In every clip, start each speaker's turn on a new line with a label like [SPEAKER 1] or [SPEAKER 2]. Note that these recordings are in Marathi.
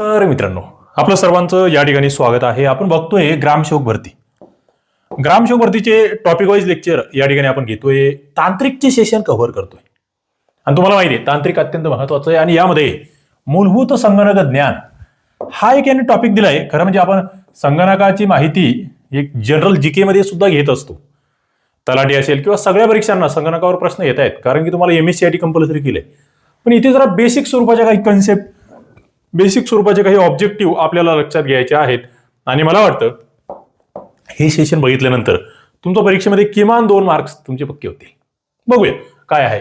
[SPEAKER 1] तर मित्रांनो. आपलं सर्वांचं या ठिकाणी स्वागत आहे. आपण बघतोय ग्रामसेवक भरती. ग्रामसेवक भरतीचे टॉपिक वाईज लेक्चर या ठिकाणी आपण घेतोय. तांत्रिकचे सेशन कव्हर करतोय. आणि तुम्हाला माहिती आहे तांत्रिक अत्यंत महत्वाचं आहे आणि यामध्ये मूलभूत संगणक ज्ञान हा एक याने टॉपिक दिलाय. खरं म्हणजे आपण संगणकाची माहिती एक जनरल जीके मध्ये सुद्धा घेत असतो. तलाठी असेल किंवा सगळ्या परीक्षांना संगणकावर प्रश्न येत आहेत. कारण की तुम्हाला M S C I T compulsory केले पण इथे जरा बेसिक स्वरूपाच्या काही कन्सेप्ट बेसिक स्वरूपाचे काही ऑब्जेक्टिव्ह आपल्याला लक्षात घ्यायचे आहेत. आणि मला वाटतं हे सेशन बघितल्यानंतर तुमच्या परीक्षेमध्ये किमान दोन मार्क्स तुमचे पक्के होतील. बघूया काय आहे.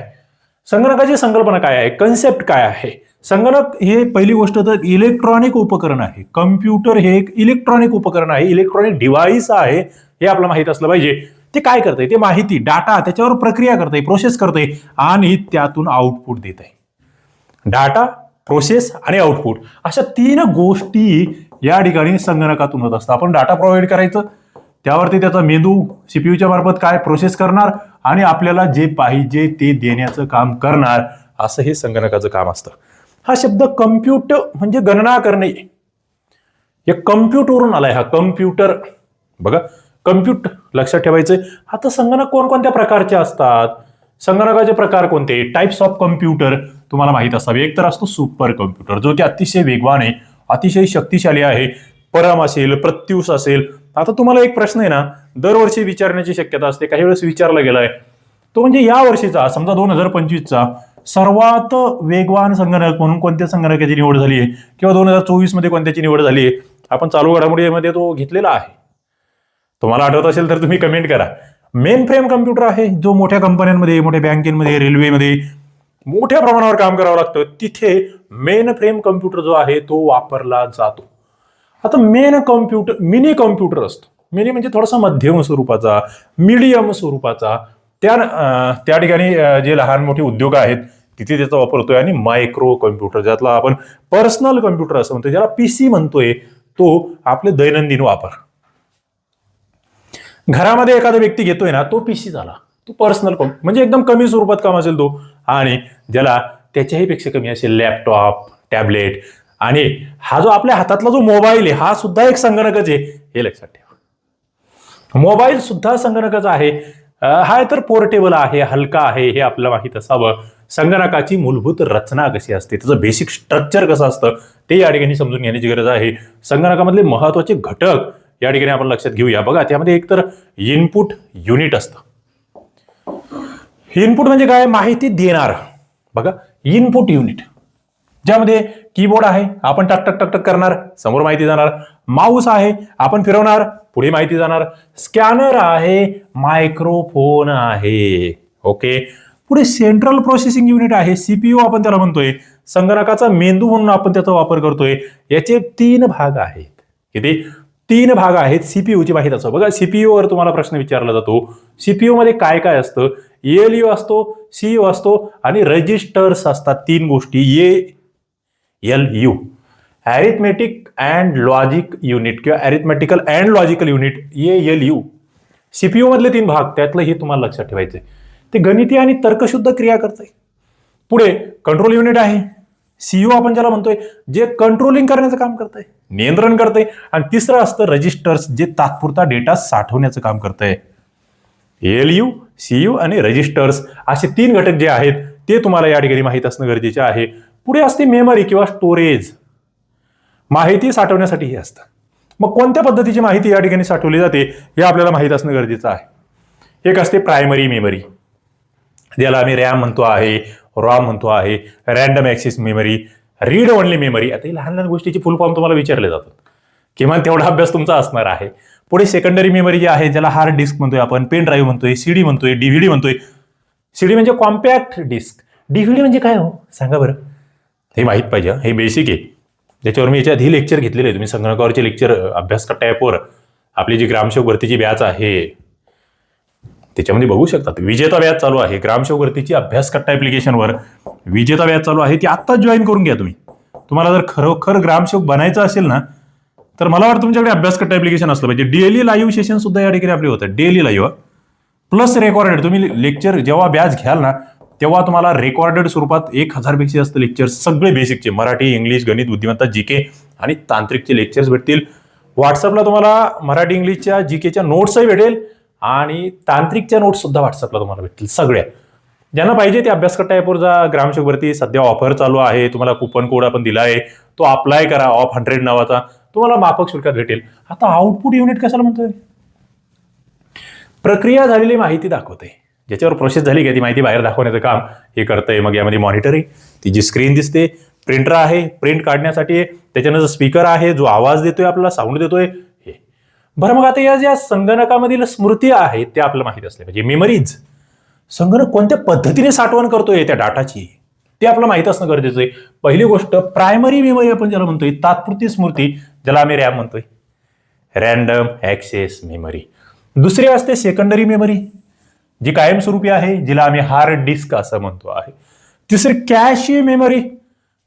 [SPEAKER 1] संगणकाची संकल्पना काय आहे? कन्सेप्ट काय आहे? संगणक हे पहिली गोष्ट तर इलेक्ट्रॉनिक उपकरण आहे. कम्प्युटर हे एक इलेक्ट्रॉनिक उपकरण आहे. इलेक्ट्रॉनिक डिव्हाइस आहे. हे आपल्याला माहीत असलं पाहिजे. ते काय करतंय? ते माहिती डाटा त्याच्यावर प्रक्रिया करतंय प्रोसेस करतंय आणि त्यातून आउटपुट देत आहे डाटा प्रोसेस आणि आउटपुट अशा तीन गोष्टी या ठिकाणी संगणकातून होत असतात. आपण डाटा प्रोव्हाइड करायचं त्यावरती त्याचा मेंदू सीपीयूच्या मार्फत काय प्रोसेस करणार आणि आपल्याला जे पाहिजे ते देण्याचं काम करणार असं हे संगणकाचं काम असतं. हा शब्द कम्प्युट म्हणजे गणना करणे. या कम्प्युटरवरून आलाय हा कम्प्युटर बघा कम्प्युट लक्षात ठेवायचं आता संगणक कोणकोणत्या प्रकारचे असतात? संगणकाचे प्रकार कोणते? टाइप्स ऑफ कम्प्युटर तुम्हाला माहीत असावी. एक तर असतो सुपर कम्प्युटर जो की अतिशय वेगवान आहे अतिशय शक्तिशाली आहे परम असेल प्रत्युष असेल. आता तुम्हाला एक प्रश्न आहे ना दरवर्षी विचारण्याची शक्यता असते. काही वेळेस विचारला गेलाय. तो म्हणजे या वर्षीचा समजा दोन हजार पंचवीसचा सर्वात वेगवान संगणक म्हणून कोणत्या संगणकाची निवड झाली आहे? किंवा दोन हजार चोवीसमध्ये कोणत्याची निवड झाली आहे? आपण चालू घडामोडीमध्ये तो घेतलेला आहे. तुम्हाला आठवत असेल तर तुम्ही कमेंट करा. मेन फ्रेम कम्प्युटर आहे जो मोठ्या कंपन्यांमध्ये मोठ्या बँकेमध्ये रेल्वेमध्ये मोठ्या प्रमाणावर काम करावं लागतं. तिथे मेन फ्रेम कम्प्युटर जो आहे तो वापरला जातो. आता मेन कम्प्युटर मिनी कम्प्युटर असतो. मिनी म्हणजे थोडासा मध्यम स्वरूपाचा मीडियम स्वरूपाचा. त्या त्या ठिकाणी जे लहान मोठे उद्योग आहेत तिथे त्याचा वापर होतोय आणि मायक्रो कम्प्युटर ज्यातला आपण पर्सनल कम्प्युटर असं म्हणतो ज्याला पीसी म्हणतोय तो आपले दैनंदिन वापर. घरामध्ये एखादा व्यक्ती घेतोय ना तो पीसी झाला. तो पर्सनल म्हणजे एकदम कमी स्वरूपात काम असेल तो. आणि ज्याला त्याच्याही पेक्षा कमी असेल लॅपटॉप टॅबलेट आणि हा जो आपल्या हातातला जो मोबाईल आहे हा सुद्धा एक संगणकच आहे. हे लक्षात ठेवा. मोबाईल सुद्धा संगणकच आहे. हा तर पोर्टेबल आहे हलका आहे हे आपल्याला माहीत असावं. संगणकाची मूलभूत रचना कशी असते त्याचं बेसिक स्ट्रक्चर कसं असतं ते या ठिकाणी समजून घेण्याची गरज आहे. संगणकामधले महत्त्वाचे घटक या ठिकाणी आपण लक्षात घेऊया. बघा त्यामध्ये एक तर इनपुट युनिट असतं. इनपुट म्हणजे काय? माहिती देणार. बघा इनपुट युनिट ज्यामध्ये कीबोर्ड आहे आपण टक टक टक टक करणार समोर माहिती जाणार. माऊस आहे आपण फिरवणार पुढे माहिती जाणार. स्कॅनर आहे मायक्रोफोन आहे. ओके पुढे सेंट्रल प्रोसेसिंग युनिट आहे सीपीयू आपण त्याला म्हणतोय. संगणकाचा मेंदू म्हणून आपण त्याचा वापर करतोय. याचे तीन भाग आहेत. किती? तीन भाग आहेत सीपीयूची माहिती असं. बघा सीपीयू वर तुम्हाला प्रश्न विचारला जातो. सीपीयू मध्ये काय काय असतं? एल असतो सी यू असतो आणि रजिस्टर्स असतात. तीन गोष्टी. A L U. Arithmetic and logic unit किंवा arithmetical and logical unit A L U. CPU मधले तीन भाग त्यातलं हे तुम्हाला लक्षात ठेवायचं ते गणिती आणि तर्कशुद्ध क्रिया करतंय. पुढे कंट्रोल युनिट आहे. सीयू आपण ज्याला म्हणतोय जे कंट्रोलिंग करण्याचं काम करतंय नियंत्रण करतंय. आणि तिसरं असतं रजिस्टर्स जे तात्पुरता डेटा साठवण्याचं काम करतंय. एल यू सी यू आणि रजिस्टर्स असे तीन घटक जे आहेत ते तुम्हाला या ठिकाणी माहीत असणं गरजेचे आहे. पुढे असते मेमरी किंवा स्टोरेज. माहिती साठवण्यासाठी हे असतं. मग कोणत्या पद्धतीची माहिती या ठिकाणी साठवली जाते हे आपल्याला माहीत असणं गरजेचं आहे. एक असते प्रायमरी मेमरी. ज्याला आम्ही रॅम म्हणतो आहे रॉम म्हणतो आहे random access memory read only memory. आता ही लहान लहान गोष्टीची फुल फॉर्म तुम्हाला विचारले जातात. किमान तेवढा अभ्यास तुमचा असणार आहे. पुढे सेकंडरी मेमरी जी आहे ज्याला हार्ड डिस्क म्हणतोय आपण पेन ड्राईव्ह म्हणतोय सीडी म्हणतोय डीव्हीडी म्हणतोय. सीडी म्हणजे कॉम्पॅक्ट डिस्क डीव्हीडी म्हणजे काय हो? सांगा बरं. हे माहीत पाहिजे हे बेसिक आहे. ज्याच्यावर मी याच्या आधी लेक्चर घेतलेले आहे तुम्ही संगणकावरचे लेक्चर अभ्यास करता ॲपवर आपली जी ग्रामसेवक भरतीची बॅच आहे त्याच्यामध्ये बघू शकतात विजेता बॅच चालू आहे. ग्रामसेवक भरतीची अभ्यास कट्टा ॲप्लिकेशनवर विजेता बॅच चालू आहे ती आत्ताच जॉईन करून घ्या तुम्ही. तुम्हाला जर खरोखर ग्रामसेवक बनायचं असेल ना तर मला वाटतं तुमच्याकडे अभ्यास कट्टा ॲप्लिकेशन असलं पाहिजे. डेली लाईव्ह सेशन सुद्धा या ठिकाणी आपले होतं डेली लाईव्ह प्लस रेकॉर्डेड तुम्ही लेक्चर जेव्हा बॅच घ्याल ना तेव्हा तुम्हाला रेकॉर्डेड स्वरूपात एक हजारपेक्षा जास्त लेक्चर सगळे बेसिकचे मराठी इंग्लिश गणित बुद्धिमत्ता जी के आणि तांत्रिकचे लेक्चर्स भेटतील. व्हॉट्सअपला तुम्हाला मराठी इंग्लिशच्या जी केच्या नोट्सही भेटेल आणि तांत्रिकच्या नोट्स सुद्धा व्हॉट्सअपला तुम्हाला भेटतील सगळ्या. ज्यांना पाहिजे ते अभ्यासकट्टा ॲपवर जा. ग्रामशोकवरती सध्या ऑफर चालू आहे. तुम्हाला कुपन कोड आपण दिला आहे. तो अप्लाय करा ऑफ हंड्रेड नावाचा. तुम्हाला माफक शुल्कात भेटेल. आता आउटपुट युनिट कशाला म्हणतोय? प्रक्रिया झालेली माहिती दाखवते. ज्याच्यावर प्रोसेस झाली का ती माहिती बाहेर दाखवण्याचं काम हे करतंय. मग यामध्ये मॉनिटर आहे ती जी स्क्रीन दिसते प्रिंटर आहे प्रिंट काढण्यासाठी त्याच्यानंतर स्पीकर आहे जो आवाज देतोय आपल्याला साऊंड देतोय हे. बरं मग आता या ज्या संगणकामधील स्मृती आहेत त्या आपल्याला माहिती असल्या म्हणजे मेमरीज संगणक कोणत्या पद्धतीने साठवण करतोय त्या डाटाची ते आपल्याला माहीत असणं गरजेचं आहे. पहिली गोष्ट प्रायमरी मेमरी आपण ज्याला म्हणतोय तात्पुरती स्मृती ज्याला आम्ही रॅम म्हणतोय. रॅन्डम ॲक्सेस मेमरी दुसरी असते सेकंडरी मेमरी जी कायमस्वरूपी आहे जिला आम्ही हार्ड डिस्क असं म्हणतो आहे. तिसरी कॅश मेमरी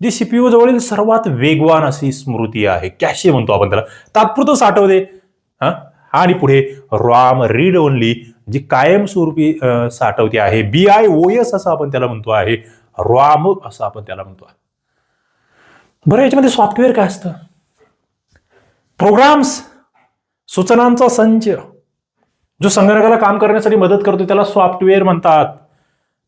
[SPEAKER 1] जी सीपीयू जवळील सर्वात वेगवान अशी स्मृती आहे. कॅशे म्हणतो आपण त्याला. तात्पुरतं साठवते. हा? आणि पुढे रॉम रीड ओनली जी कायमस्वरूपी साठवते आहे. बी आय ओ एस असं आपण त्याला म्हणतो आहे. रॉम असं आपण त्याला म्हणतो. बरं याच्यामध्ये सॉफ्टवेअर काय असतं? प्रोग्राम्स सूचनांचा संच. जो संगणकाला काम करण्यासाठी मदत करतो त्याला सॉफ्टवेअर म्हणतात.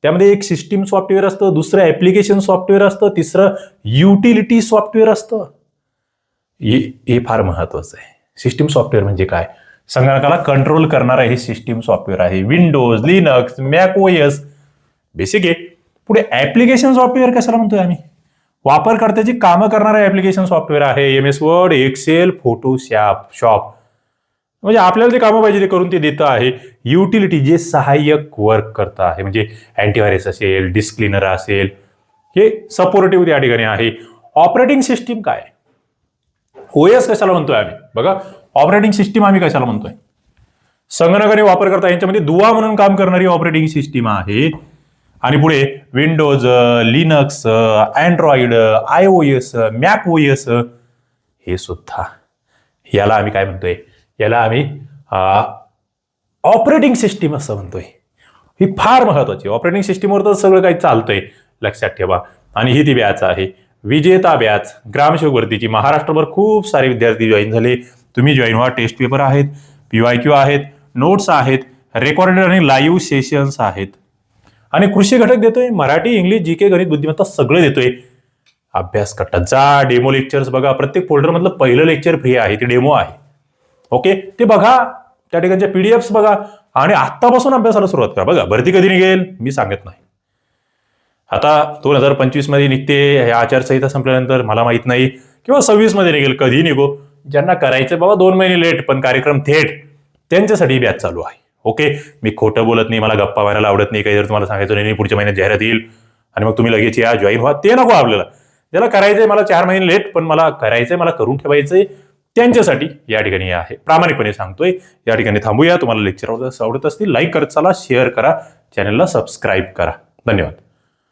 [SPEAKER 1] त्यामध्ये एक सिस्टीम सॉफ्टवेअर असतं दुसरं ऍप्लिकेशन सॉफ्टवेअर असतं तिसरं युटिलिटी सॉफ्टवेअर असतं. हे फार महत्वाचं आहे. सिस्टीम सॉफ्टवेअर म्हणजे काय? संगणकाला कंट्रोल करणारं हे सिस्टीम सॉफ्टवेअर आहे. विंडोज लिनक्स मॅकओएस बेसिक आहे. पुढे ऍप्लिकेशन सॉफ्टवेअर कशाला म्हणतोय आम्ही? वापरकर्त्याची कामं करणारं ऍप्लिकेशन सॉफ्टवेअर आहे. M S Word Excel Photoshop shop म्हणजे आपल्याला जे कामं पाहिजे ते करून ते देतं आहे. युटिलिटी जे सहाय्यक वर्क करतं आहे. म्हणजे अँटीव्हायरस असेल डिस्क्लिनर असेल हे सपोर्टिव्ह त्या ठिकाणी आहे. ऑपरेटिंग सिस्टीम काय? ओएस कशाला म्हणतोय आम्ही? बघा ऑपरेटिंग सिस्टीम आम्ही कशाला म्हणतोय? संगणकाने वापर करता यांच्यामध्ये दुवा म्हणून काम करणारी ऑपरेटिंग सिस्टीम आहे. आणि पुढे Windows Linux Android I O S Mac O S हे सुद्धा. याला आम्ही काय म्हणतोय? याला आम्ही ऑपरेटिंग सिस्टीम असं म्हणतोय. ही फार महत्वाची. ऑपरेटिंग सिस्टीमवर तर सगळं काही चालतंय. लक्षात ठेवा. आणि ही ती बॅच आहे. विजेता बॅच. ग्रामसेवक भरतीची महाराष्ट्रभर खूप सारे विद्यार्थी जॉईन झाले. तुम्ही जॉईन व्हा. टेस्ट पेपर आहेत. पी वाय क्यू आहेत. नोट्स आहेत. रेकॉर्डेड आणि लाईव्ह सेशन्स आहेत. आणि कृषी घटक देतोय मराठी इंग्लिश जी के गणित बुद्धिमत्ता सगळं देतोय. अभ्यास करता जा डेमो लेक्चर्स बघा. प्रत्येक फोल्डर मधलं पहिलं लेक्चर फ्री आहे. ते डेमो आहे. ओके ते बघा. त्या ठिकाणचे पीडीएफ बघा. आणि आत्तापासून अभ्यासाला सुरुवात करा. बघा भरती कधी निघेल? मी सांगत नाही. आता दोन हजार पंचवीसमध्ये निघते. हे आचारसंहिता संपल्यानंतर मला माहीत नाही. किंवा सव्वीसमध्ये निघेल. कधी निघो? ज्यांना करायचं बाबा दोन महिने लेट पण कार्यक्रम थेट त्यांच्यासाठी बॅच चालू आहे. ओके मी खोटं बोलत नाही मला गप्पा मारायला आवडत नाही काही जर तुम्हाला सांगायचं नाही पुढच्या महिन्यात जाहिरात येईल. आणि मग तुम्ही लगेच या जॉईन व्हा. ते नको आपल्याला. ज्याला करायचंय मला चार महिने लेट पण मला करायचंय मला करून ठेवायचंय त्यांच्यासाठी या ठिकाणी हे आहे. प्रामाणिकपणे सांगतोय या ठिकाणी थांबूया. तुम्हाला लेक्चर आवडत असतील लाईक करत चला शेअर करा चॅनलला सबस्क्राईब करा. धन्यवाद.